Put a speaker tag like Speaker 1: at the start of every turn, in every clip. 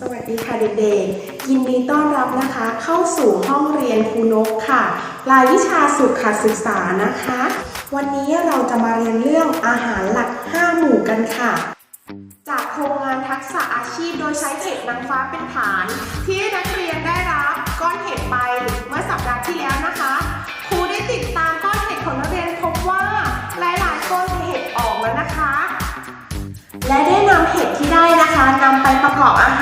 Speaker 1: สวัสดีค่ะเด็กๆ ยินดีต้อนรับนะคะ เข้าสู่ห้องเรียนครูนกค่ะ รายวิชาสุขศึกษานะคะ วันนี้เราจะมาเรียนเรื่องอาหารหลัก 5 หมู่กันค่ะ จากโครงงานทักษะอาชีพโดยใช้เห็ดนางฟ้าเป็นฐาน ที่นักเรียนได้รับก้อนเห็ดไปเมื่อสัปดาห์ที่แล้วนะคะ ครูได้ติดตามก้อนเห็ดของนักเรียนพบว่าหลายๆก้อนเห็ดออกแล้วนะคะ และได้นำเห็ดที่ได้นะคะนำไปประกอบอาห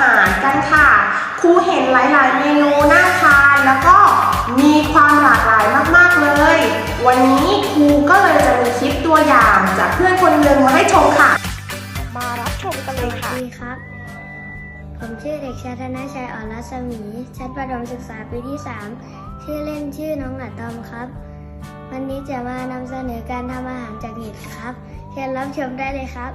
Speaker 1: าร ครูเห็นหลายๆ เมนูน่าทานแล้วก็มีความหลากหลายมากๆเลย วันนี้ครูก็เลยจะมีคลิปตัวอย่างจากเพื่อนคนหนึ่งมาให้ชมค่ะ มารับชมกันเลย
Speaker 2: ส
Speaker 1: ค่ะ
Speaker 2: วัสดีครับ ผมชื่อเด็กชายธนชัยอ่อนรัศมี ชั้นประถมศึกษาปีที่ 3 ชื่อเล่นชื่อน้องอะตอมครับ วันนี้จะมานำเสนอการทำอาหารจากเห็ดครับ เชิญรับชมได้เลยครับ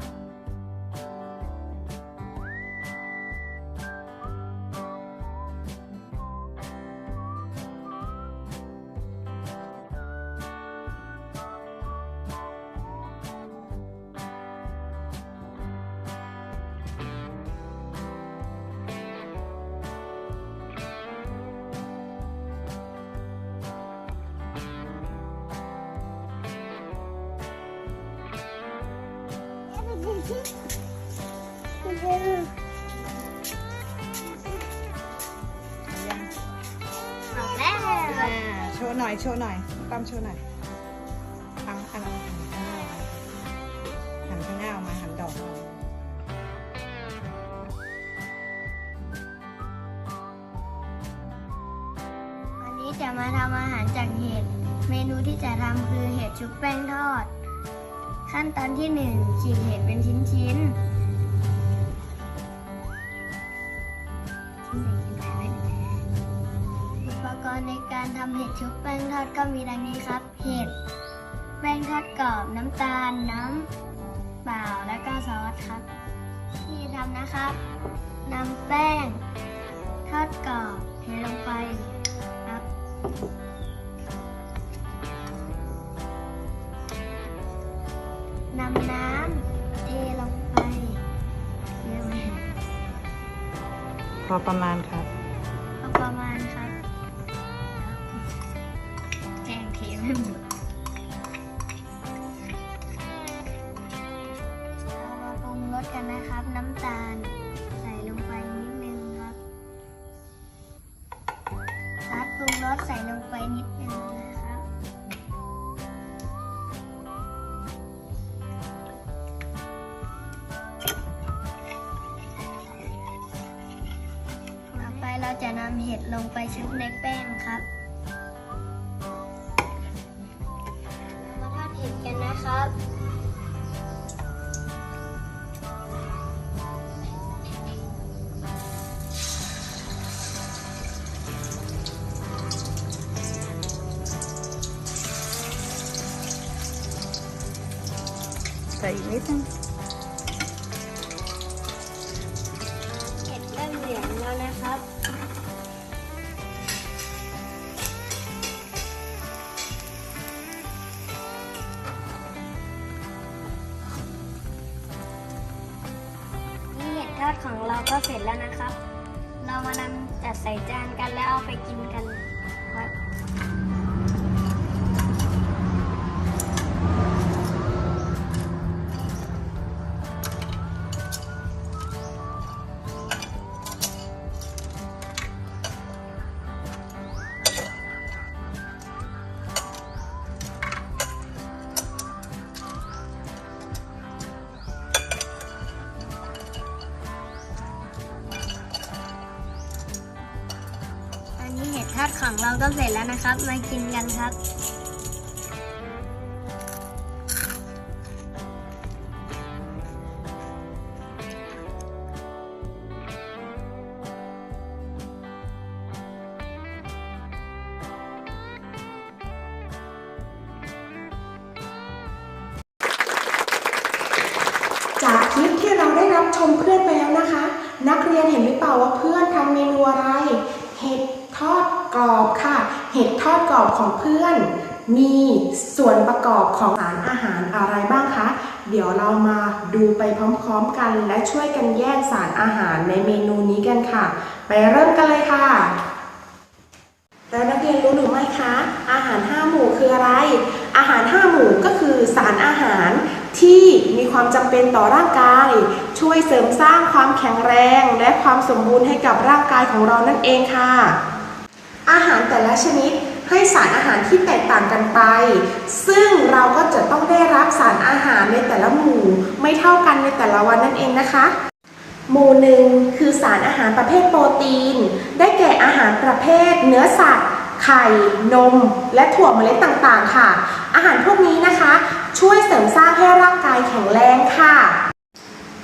Speaker 2: แล้ว
Speaker 3: อ่าโชว์หน่อย โชว์หน่อยตามโชว์หน่อยทำอันนั้นหันข้างหน้าออกมาหันข้างหน้าออกมาหันดอกออกมา
Speaker 2: วันนี้จะมาทำอาหารจากเห็ด เมนูที่จะทำคือเห็ดชุบแป้งทอด ขั้นตอนที่หนึ่งฉีกเห็ดเป็นชิ้นๆอุปกรณ์ในการทำเห็ดชุบแป้งทอดก็มีดังนี้ครับ เห็ด แป้งทอดกรอบ น้ำตาล น้ำเปล่า และก็ซอสครับ ที่ทำนะครับนำแป้ง ทอดกรอบเทลงไป
Speaker 3: พอประมาณครับ
Speaker 2: ก็ประมาณครับแกงเทไม่หมดเรามาปรุงรสกันนะครับ น้ำตาลใส่ลงไปนิดนึงครับซอสปรุงรสใส่ลงไปนิดนึงนะครับาจะนำเห็ดลงไปชุบในแป้งครับมาทอดเห็ดกันนะครับ
Speaker 3: ใส่อีกนิดนึง
Speaker 2: ของเราก็เสร็จแล้วนะครับ เรามานำจัดใส่จานกันแล้วเอาไปกินกัน ก็เสร็จแล้วนะครับ มากินกันครับ
Speaker 1: จากคลิปที่เราได้รับชมเพื่อนไปแล้วนะคะ นักเรียนเห็นหรือเปล่าว่าเพื่อนทำเมนูอะไร เห็ดทอด กรอบค่ะ เห็ดทอดกรอบของเพื่อน มีส่วนประกอบของสารอาหารอะไรบ้างคะ เดี๋ยวเรามาดูไปพร้อมๆกัน และช่วยกันแยกสารอาหารในเมนูนี้กันค่ะ ไปเริ่มกันเลยค่ะแล้วนักเรียนรู้หรือไม่คะ อาหาร 5 หมู่คืออะไร อาหาร 5 หมู่ก็คือสารอาหารที่มีความจำเป็นต่อร่างกาย ช่วยเสริมสร้างความแข็งแรง และความสมบูรณ์ให้กับร่างกายของเรานั่นเองค่ะ อาหารแต่ละชนิดให้สารอาหารที่แตกต่างกันไป ซึ่งเราก็จะต้องได้รับสารอาหารในแต่ละหมู่ไม่เท่ากันในแต่ละวันนั่นเองนะคะ หมู่หนึ่งคือสารอาหารประเภทโปรตีน ได้แก่อาหารประเภท เนื้อสัตว์ ไข่ นม และถั่วเมล็ดต่างๆ ค่ะ อาหารพวกนี้นะคะ ช่วยเสริมสร้างให้ร่างกายแข็งแรงค่ะ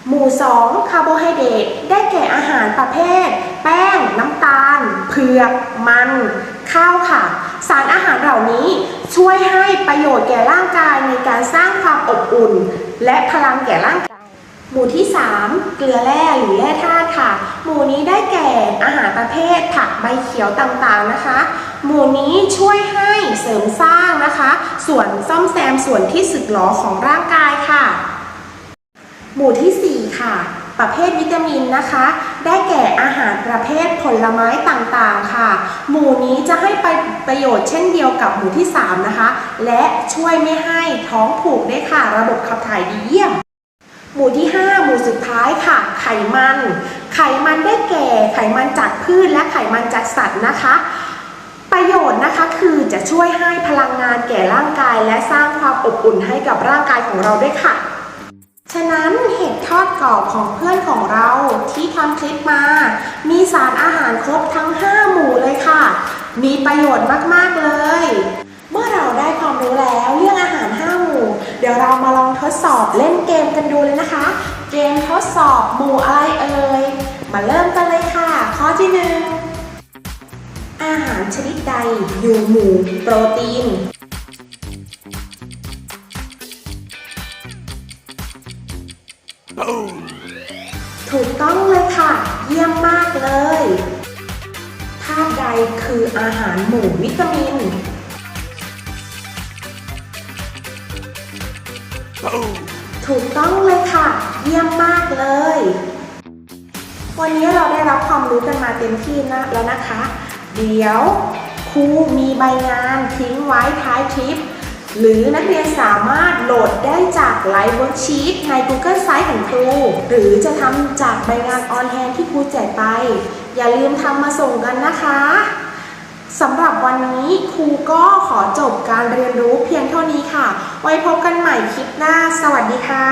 Speaker 1: หมู่ 2 คาร์โบไฮเดรตได้แก่อาหารประเภท แป้ง น้ำ เผือกมันข้าวค่ะ สารอาหารเหล่านี้ช่วยให้ประโยชน์แก่ร่างกายในการสร้างความอบอุ่น และพลังแก่ร่างกายหมู่ที่ 3 เกลือแร่หรือแร่ธาตุค่ะ หมู่นี้ได้แก่อาหารประเภทผักใบเขียวต่างๆนะคะ หมู่นี้ช่วยให้เสริมสร้างนะคะ ส่วนซ่อมแซมส่วนที่สึกหรอของร่างกายค่ะ หมู่ที่ 4 ค่ะ ประเภทวิตามินนะคะ ได้แก่อาหารประเภทผลไม้ต่างๆค่ะ หมู่นี้จะให้ไปประโยชน์เช่นเดียวกับหมู่ที่ 3 นะคะ และช่วยไม่ให้ท้องผูกได้ค่ะ ระบบขับถ่ายดีเยี่ยม หมู่ที่ 5 หมู่สุดท้ายค่ะ ไขมัน ไขมันได้แก่ไขมันจากพืชและไขมันจากสัตว์นะคะประโยชน์นะคะคือจะช่วยให้พลังงานแก่ร่างกาย และสร้างความอบอุ่นให้กับร่างกายของเราด้วยค่ะ ฉะนั้นเห็ดทอดกรอบของเพื่อนของเราที่ทำคลิปมา มีสารอาหารครบทั้ง 5 หมู่เลยค่ะ มีประโยชน์มาก ๆ เลย เมื่อเราได้ความรู้แล้วเรื่องอาหาร 5 หมู่ เดี๋ยวเรามาลองทดสอบเล่นเกมกันดูเลยนะคะ เกมทดสอบหมู่อะไรเอ่ย มาเริ่มกันเลยค่ะ ข้อที่หนึ่งอาหารชนิดใดอยู่หมู่โปรตีน ถูกต้องเลยค่ะ เยี่ยมมากเลยธาตุใดคืออาหารหมู่วิตามิน ถูกต้องเลยค่ะ เยี่ยมมากเลย วันนี้เราได้รับความรู้กันมาเต็มที่นะแล้วนะคะ เดี๋ยวครูมีใบงานทิ้งไว้ท้ายคลิป หรือนักเรียนสามารถโหลดได้จากไลฟ์เวิร์กชีตใน Google Site ของครู หรือจะทำจากใบงานออนแฮนที่ครูแจกไป อย่าลืมทำมาส่งกันนะคะสำหรับวันนี้ครูก็ขอจบการเรียนรู้เพียงเท่านี้ค่ะ ไว้พบกันใหม่คลิปหน้า สวัสดีค่ะ